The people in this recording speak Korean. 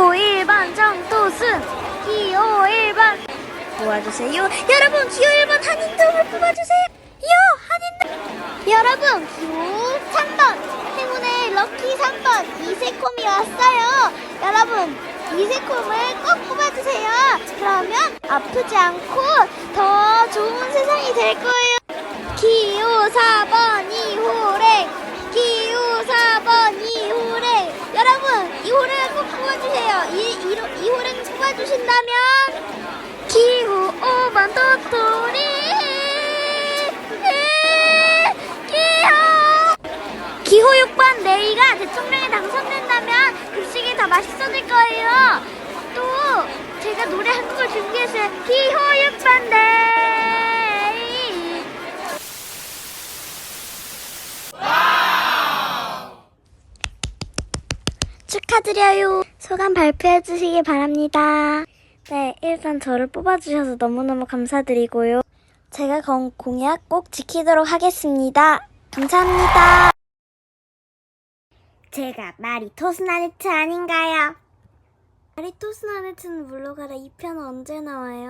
기호 1반 정도순 기호 1반. 도와주세요. 여러분 기호 1번 한인동을 뽑아주세요. 한인동. 여러분 기호 3번. 행운의 럭키 3번. 이세콤이 왔어요. 여러분 이세콤을 꼭 뽑아주세요. 그러면 아프지 않고 더 좋은 세상이 될 거예요. 기호 4번 2호 뽑아주세요. 이, 이, 이호랭 뽑아주신다면 기호 5번 도토리. 기호. 기호 6번 내이가 대통령에 당선된다면 급식이 더 맛있어질 거예요. 또 제가 노래 한 곡을 준비했어요. 기호 6번 내이 축하드려요. 소감 발표해 주시기 바랍니다. 네, 일단 저를 뽑아주셔서 너무너무 감사드리고요. 제가 건 공약 꼭 지키도록 하겠습니다. 감사합니다. 제가 마리토스나네트 아닌가요? 마리토스나네트는 물러가라 2편은 언제 나와요?